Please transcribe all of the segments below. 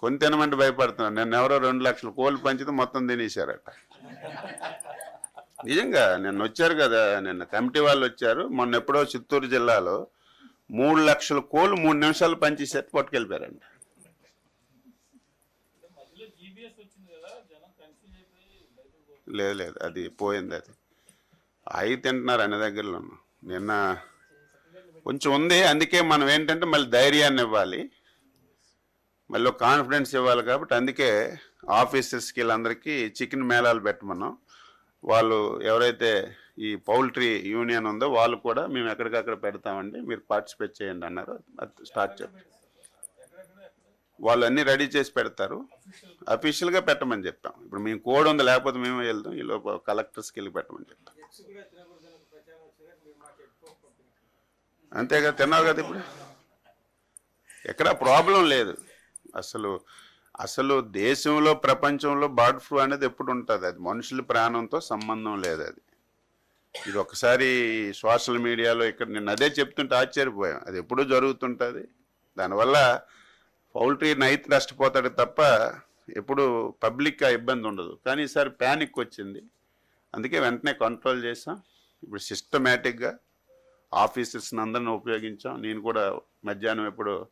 కొని తినమంటే భయపడుతున్నాను. నిన్న ఎవరో రెండు లక్షలు కోళ్ళు పంచితే మొత్తం తినేశారట. నిజంగా నిన్న వచ్చారు కదా నిన్న కమిటీ వాళ్ళు వచ్చారు. మొన్న ఎప్పుడో చిత్తూరు జిల్లాలో మూడు లక్షల కోళ్ళు మూడు నిమిషాలు పంచేసేట్టు పట్టుకెళ్ళిపోయారండి లేదు లేదు అది పోయింది అది. అవి తింటున్నారు అన్ని దగ్గరలో నిన్న కొంచెం ఉంది అందుకే మనం ఏంటంటే మళ్ళీ ధైర్యాన్ని ఇవ్వాలి. మళ్ళీ కాన్ఫిడెన్స్ ఇవ్వాలి కాబట్టి అందుకే ఆఫీసర్స్కి వీళ్ళందరికీ చికెన్ మేళాలు పెట్టమన్నాం. వాళ్ళు ఎవరైతే ఈ పౌల్ట్రీ యూనియన్ ఉందో వాళ్ళు కూడా మేము ఎక్కడికక్కడ పెడతామండి మీరు పార్టిసిపేట్ చేయండి అన్నారు. అది స్టార్ట్ చెప్పి వాళ్ళు అన్నీ రెడీ చేసి పెడతారు. అఫీషియల్గా పెట్టమని చెప్పాం. ఇప్పుడు మేము కోడ్ ఉంది లేకపోతే మేమే వెళ్తాం ఈ లోపల కలెక్టర్స్కి వెళ్ళి పెట్టమని చెప్తాం. అంతేగా తిన్నావు కదా ఇప్పుడు? ఎక్కడ ప్రాబ్లం లేదు. అసలు అసలు దేశంలో ప్రపంచంలో బర్డ్ ఫ్లూ అనేది ఎప్పుడు ఉంటుంది అది మనుషుల ప్రాణంతో సంబంధం లేదు అది. ఇది ఒకసారి సోషల్ మీడియాలో ఇక్కడ నేను అదే చెప్తుంటే ఆశ్చర్యపోయాం. అది ఎప్పుడూ జరుగుతుంటుంది. దానివల్ల పౌల్ట్రీ నైట్ నష్టపోతాడు తప్ప ఎప్పుడు పబ్లిక్ ఇబ్బంది ఉండదు. కానీ ఈసారి ప్యానిక్ వచ్చింది. అందుకే వెంటనే కంట్రోల్ చేసాం ఇప్పుడు సిస్టమేటిక్గా ఆఫీసర్స్ని అందరిని ఉపయోగించాం. నేను కూడా మధ్యాహ్నం ఎప్పుడు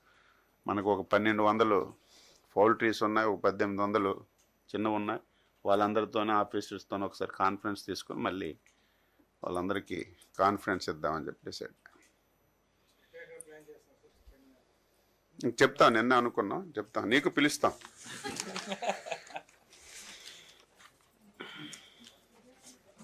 మనకు ఒక పన్నెండు వందలు పౌల్ట్రీస్ ఉన్నాయి ఒక పద్దెనిమిది వందలు చిన్నవి ఉన్నాయి. వాళ్ళందరితోనే ఆఫీసర్స్తో ఒకసారి కాన్ఫరెన్స్ తీసుకొని మళ్ళీ వాళ్ళందరికీ కాన్ఫరెన్స్ ఇద్దామని చెప్పేసి. చెప్తాను నిన్న అనుకున్నాం. చెప్తాను నీకు పిలుస్తాం.